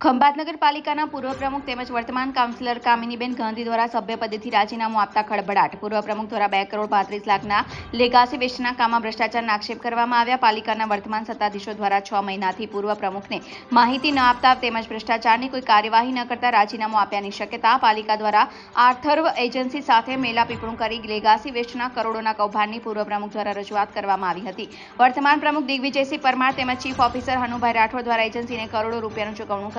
ખંભાત નગરપાલિકાના પૂર્વ પ્રમુખ તેમજ વર્તમાન કાઉન્સિલર કામિનીબેન ગાંધી દ્વારા સભ્યપદેથી રાજીનામું આપતા ખળભળાટ. પૂર્વ પ્રમુખ દ્વારા બે કરોડ પાંત્રીસ લાખના લેગાસી વેસ્ટના કામમાં ભ્રષ્ટાચારના આક્ષેપ કરવામાં આવ્યા. પાલિકાના વર્તમાન સત્તાધીશો દ્વારા છ મહિનાથી પૂર્વ પ્રમુખને માહિતી ન આપતા તેમજ ભ્રષ્ટાચારની કોઈ કાર્યવાહી ન કરતા રાજીનામું આપ્યાની શક્યતા પાલિકા દ્વારા આર્થર્વ એજન્સી સાથે મેલા પીપણું કરી લેગાસી વેસ્ટના કરોડોના કૌભાંડની પૂર્વ પ્રમુખ દ્વારા રજૂઆત કરવામાં આવી હતી. વર્તમાન પ્રમુખ દિગ્વિજયસિંહ પરમાર તેમજ ચીફ ઓફિસર હનુભાઈ રાઠોડ દ્વારા એજન્સીને કરોડો રૂપિયાનું ચૂકવણું